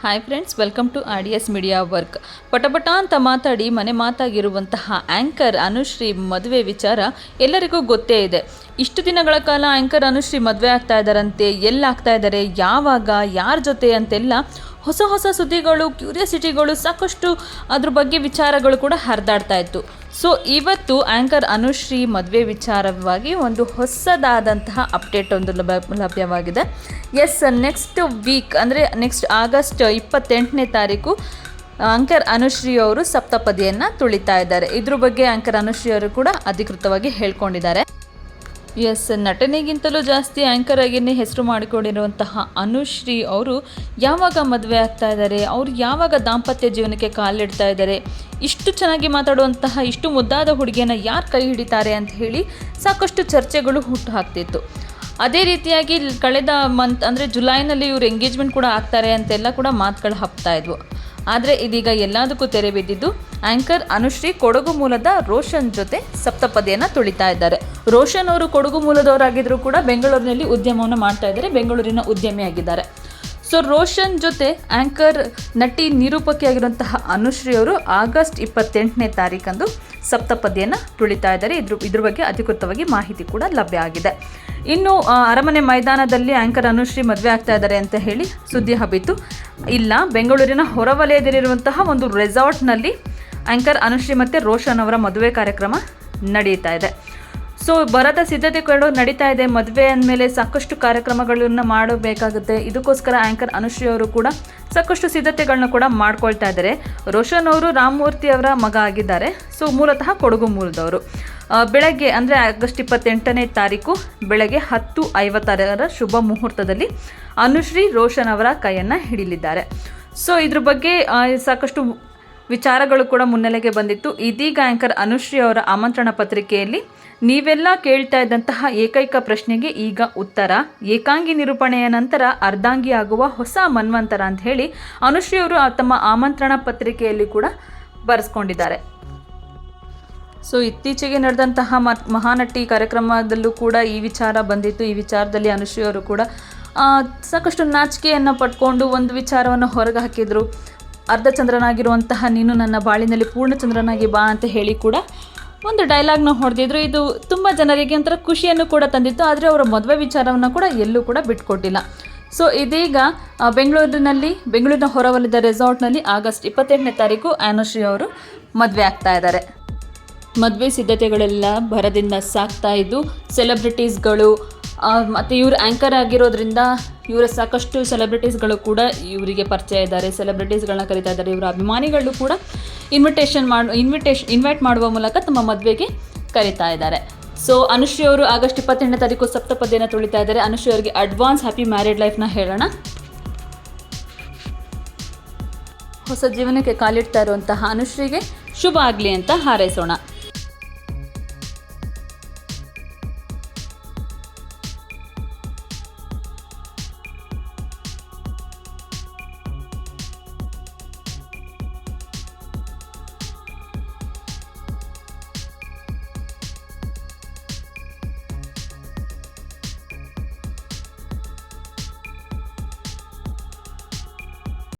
Hi friends welcome to R D S media work ಪಟಪಟ ಅಂತ ಮಾತಾಡಿ ಮನೆ ಮಾತಾಗಿರುವಂತಹ ಆ್ಯಂಕರ್ ಅನುಶ್ರೀ ಮದುವೆ ವಿಚಾರ ಎಲ್ಲರಿಗೂ ಗೊತ್ತೇ ಇದೆ. ಇಷ್ಟು ದಿನಗಳ ಕಾಲ ಆ್ಯಂಕರ್ ಅನುಶ್ರೀ ಮದುವೆ ಆಗ್ತಾ ಇದ್ದಾರಂತೆ, ಎಲ್ಲಾಗ್ತಾ ಇದ್ದಾರೆ, ಯಾವಾಗ, ಯಾರ ಜೊತೆ ಅಂತೆಲ್ಲ ಹೊಸ ಹೊಸ ಸುದ್ದಿಗಳು ಕ್ಯೂರಿಯಾಸಿಟಿಗಳು ಸಾಕಷ್ಟು ಅದ್ರ ಬಗ್ಗೆ ವಿಚಾರಗಳು ಕೂಡ ಹರಿದಾಡ್ತಾ ಇತ್ತು. ಸೊ ಇವತ್ತು ಆ್ಯಂಕರ್ ಅನುಶ್ರೀ ಮದುವೆ ವಿಚಾರವಾಗಿ ಒಂದು ಹೊಸದಾದಂತಹ ಅಪ್ಡೇಟ್ ಒಂದು ಲಭ್ಯ ಲಭ್ಯವಾಗಿದೆ. ಎಸ್ ನೆಕ್ಸ್ಟ್ ವೀಕ್ ಅಂದರೆ ನೆಕ್ಸ್ಟ್ ಆಗಸ್ಟ್ ಇಪ್ಪತ್ತೆಂಟನೇ ತಾರೀಕು ಆಂಕರ್ ಅನುಶ್ರೀ ಅವರು ಸಪ್ತಪದಿಯನ್ನು ತುಳಿತಾ ಇದ್ದಾರೆ. ಇದ್ರ ಬಗ್ಗೆ ಆಂಕರ್ ಅನುಶ್ರೀ ಅವರು ಕೂಡ ಅಧಿಕೃತವಾಗಿ ಹೇಳ್ಕೊಂಡಿದ್ದಾರೆ. ಎಸ್ ನಟನೆಗಿಂತಲೂ ಜಾಸ್ತಿ ಆ್ಯಂಕರ್ ಆಗಿನೇ ಹೆಸರು ಮಾಡಿಕೊಂಡಿರುವಂತಹ ಅನುಶ್ರೀ ಅವರು ಯಾವಾಗ ಮದುವೆ ಆಗ್ತಾ ಇದ್ದಾರೆ? ಅವರು ಯಾವಾಗ ದಾಂಪತ್ಯ ಜೀವನಕ್ಕೆ ಕಾಲಿಡ್ತಾ ಇದ್ದಾರೆ? ಇಷ್ಟು ಚೆನ್ನಾಗಿ ಮಾತಾಡುವಂತಹ, ಇಷ್ಟು ಮುದ್ದಾದ ಹುಡುಗಿಯನ್ನು ಯಾರು ಕೈ ಹಿಡಿತಾರೆ ಅಂತ ಹೇಳಿ ಸಾಕಷ್ಟು ಚರ್ಚೆಗಳು ಹುಟ್ಟು ಹಾಕ್ತಿತ್ತು. ಅದೇ ರೀತಿಯಾಗಿ ಕಳೆದ ಮಂತ್ ಅಂದರೆ ಜುಲೈನಲ್ಲಿ ಇವರು ಎಂಗೇಜ್ಮೆಂಟ್ ಕೂಡ ಆಗ್ತಾರೆ ಅಂತೆಲ್ಲ ಕೂಡ ಮಾತುಗಳು ಹಬ್ತಾ ಇದ್ವು. ಆದರೆ ಇದೀಗ ಎಲ್ಲದಕ್ಕೂ ತೆರೆ ಬಿದ್ದಿದ್ದು ಆಂಕರ್ ಅನುಶ್ರೀ ಕೊಡಗು ಮೂಲದ ರೋಷನ್ ಜೊತೆ ಸಪ್ತಪದಿಯನ್ನು ತುಳಿತಾ ಇದ್ದಾರೆ. ರೋಷನ್ ಅವರು ಕೊಡಗು ಮೂಲದವರಾಗಿದ್ದರೂ ಕೂಡ ಬೆಂಗಳೂರಿನಲ್ಲಿ ಉದ್ಯಮವನ್ನು ಮಾಡ್ತಾ ಇದ್ದಾರೆ, ಬೆಂಗಳೂರಿನ ಉದ್ಯಮಿಯಾಗಿದ್ದಾರೆ. ಸೊ ರೋಷನ್ ಜೊತೆ ಆಂಕರ್ ನಟಿ ನಿರೂಪಕಿಯಾಗಿರುವಂತಹ ಅನುಶ್ರೀ ಅವರು ಆಗಸ್ಟ್ ಇಪ್ಪತ್ತೆಂಟನೇ ತಾರೀಕಂದು ಸಪ್ತಪದಿಯನ್ನು ತುಳಿತಾ ಇದ್ದಾರೆ. ಇದ್ರ ಇದ್ರ ಬಗ್ಗೆ ಅಧಿಕೃತವಾಗಿ ಮಾಹಿತಿ ಕೂಡ ಲಭ್ಯ ಆಗಿದೆ. ಇನ್ನು ಅರಮನೆ ಮೈದಾನದಲ್ಲಿ ಆಂಕರ್ ಅನುಶ್ರೀ ಮದುವೆ ಆಗ್ತಾ ಇದ್ದಾರೆ ಅಂತ ಹೇಳಿ ಸುದ್ದಿ ಹಬ್ಬಿತು ಇಲ್ಲ, ಬೆಂಗಳೂರಿನ ಹೊರವಲಯದಲ್ಲಿರುವಂತಹ ಒಂದು ರೆಸಾರ್ಟ್ನಲ್ಲಿ ಆಂಕರ್ ಅನುಶ್ರೀ ಮತ್ತು ರೋಷನ್ ಅವರ ಮದುವೆ ಕಾರ್ಯಕ್ರಮ ನಡೀತಾ ಇದೆ. ಸೊ ಬರದ ಸಿದ್ಧತೆಗಳು ನಡೀತಾ ಇದೆ. ಮದುವೆ ಅಂದಮೇಲೆ ಸಾಕಷ್ಟು ಕಾರ್ಯಕ್ರಮಗಳನ್ನು ಮಾಡಬೇಕಾಗುತ್ತೆ. ಇದಕ್ಕೋಸ್ಕರ ಆ್ಯಂಕರ್ ಅನುಶ್ರೀ ಅವರು ಕೂಡ ಸಾಕಷ್ಟು ಸಿದ್ಧತೆಗಳನ್ನ ಕೂಡ ಮಾಡ್ಕೊಳ್ತಾ ಇದ್ದಾರೆ. ರೋಷನ್ ಅವರು ರಾಮಮೂರ್ತಿ ಅವರ ಮಗ ಆಗಿದ್ದಾರೆ. ಸೊ ಮೂಲತಃ ಕೊಡಗು ಮೂಲದವರು. ಬೆಳಗ್ಗೆ ಅಂದರೆ ಆಗಸ್ಟ್ ಇಪ್ಪತ್ತೆಂಟನೇ ತಾರೀಕು ಬೆಳಗ್ಗೆ ಹತ್ತು ಐವತ್ತಾರರ ಶುಭ ಮುಹೂರ್ತದಲ್ಲಿ ಅನುಶ್ರೀ ರೋಷನ್ ಅವರ ಕೈಯನ್ನು ಹಿಡಿಲಿದ್ದಾರೆ. ಸೊ ಇದ್ರ ಬಗ್ಗೆ ಸಾಕಷ್ಟು ವಿಚಾರಗಳು ಕೂಡ ಮುನ್ನೆಲೆಗೆ ಬಂದಿತ್ತು. ಇದೀಗ ಆ್ಯಂಕರ್ ಅನುಶ್ರೀ ಅವರ ಆಮಂತ್ರಣ ಪತ್ರಿಕೆಯಲ್ಲಿ, ನೀವೆಲ್ಲ ಕೇಳ್ತಾ ಇದ್ದಂತಹ ಏಕೈಕ ಪ್ರಶ್ನೆಗೆ ಈಗ ಉತ್ತರ. ಏಕಾಂಗಿ ನಿರೂಪಣೆಯ ನಂತರ ಅರ್ಧಾಂಗಿ ಆಗುವ ಹೊಸ ಮನ್ವಂತರ ಅಂತ ಹೇಳಿ ಅನುಶ್ರೀ ಅವರು ತಮ್ಮ ಆಮಂತ್ರಣ ಪತ್ರಿಕೆಯಲ್ಲಿ ಕೂಡ ಬರೆಸ್ಕೊಂಡಿದ್ದಾರೆ. ಸೊ, ಇತ್ತೀಚೆಗೆ ನಡೆದಂತಹ ಮಹಾನಟಿ ಕಾರ್ಯಕ್ರಮದಲ್ಲೂ ಕೂಡ ಈ ವಿಚಾರ ಬಂದಿತ್ತು. ಈ ವಿಚಾರದಲ್ಲಿ ಅನುಶ್ರೀ ಅವರು ಕೂಡ ಸಾಕಷ್ಟು ನಾಚಿಕೆಯನ್ನು ಪಟ್ಕೊಂಡು ಒಂದು ವಿಚಾರವನ್ನು ಹೊರಗೆ ಹಾಕಿದರು. ಅರ್ಧಚಂದ್ರನಾಗಿರುವಂತಹ ನೀನು ನನ್ನ ಬಾಳಿನಲ್ಲಿ ಪೂರ್ಣಚಂದ್ರನಾಗಿ ಬಾ ಅಂತ ಹೇಳಿ ಕೂಡ ಒಂದು ಡೈಲಾಗ್ನ ಹೊಡೆದಿದ್ರು. ಇದು ತುಂಬ ಜನರಿಗೆ ಒಂಥರ ಖುಷಿಯನ್ನು ಕೂಡ ತಂದಿತ್ತು. ಆದರೆ ಅವರ ಮದುವೆ ವಿಚಾರವನ್ನು ಕೂಡ ಎಲ್ಲೂ ಕೂಡ ಬಿಟ್ಕೊಟ್ಟಿಲ್ಲ. ಸೊ ಇದೀಗ ಬೆಂಗಳೂರಿನಲ್ಲಿ, ಬೆಂಗಳೂರಿನ ಹೊರವಲಿದ ರೆಸಾರ್ಟ್ನಲ್ಲಿ ಆಗಸ್ಟ್ ಇಪ್ಪತ್ತೆಂಟನೇ ತಾರೀಕು ಅನುಶ್ರೀ ಅವರು ಮದುವೆ ಆಗ್ತಾ ಇದ್ದಾರೆ. ಮದುವೆ ಸಿದ್ಧತೆಗಳೆಲ್ಲ ಭರದಿಂದ ಸಾಕ್ತಾ ಇದ್ದು ಸೆಲೆಬ್ರಿಟೀಸ್ಗಳು ಮತ್ತು ಇವರು ಆ್ಯಂಕರ್ ಆಗಿರೋದ್ರಿಂದ ಇವರ ಸಾಕಷ್ಟು ಸೆಲೆಬ್ರಿಟೀಸ್ಗಳು ಕೂಡ ಇವರಿಗೆ ಪರಿಚಯ ಇದ್ದಾರೆ. ಸೆಲೆಬ್ರಿಟೀಸ್ಗಳನ್ನ ಕರಿತಾ ಇದ್ದಾರೆ. ಇವರ ಅಭಿಮಾನಿಗಳು ಕೂಡ ಇನ್ವಿಟೇಷನ್ ಮಾಡಿ ಇನ್ವಿಟೇಷನ್ ಇನ್ವೈಟ್ ಮಾಡುವ ಮೂಲಕ ತಮ್ಮ ಮದುವೆಗೆ ಕರಿತಾ ಇದ್ದಾರೆ. ಸೊ ಅನುಶ್ರೀ ಅವರು ಆಗಸ್ಟ್ ಇಪ್ಪತ್ತೆಂಟನೇ ತಾರೀಕು ಸಪ್ತಪದಿಯನ್ನು ತುಳಿತಾ ಇದ್ದಾರೆ. ಅನುಶ್ರೀ ಅವರಿಗೆ ಅಡ್ವಾನ್ಸ್ ಹ್ಯಾಪಿ ಮ್ಯಾರಿಡ್ ಲೈಫ್ನ ಹೇಳೋಣ. ಹೊಸ ಜೀವನಕ್ಕೆ ಕಾಲಿಡ್ತಾ ಇರುವಂತಹ ಅನುಶ್ರೀಗೆ ಶುಭ ಆಗಲಿ ಅಂತ ಹಾರೈಸೋಣ.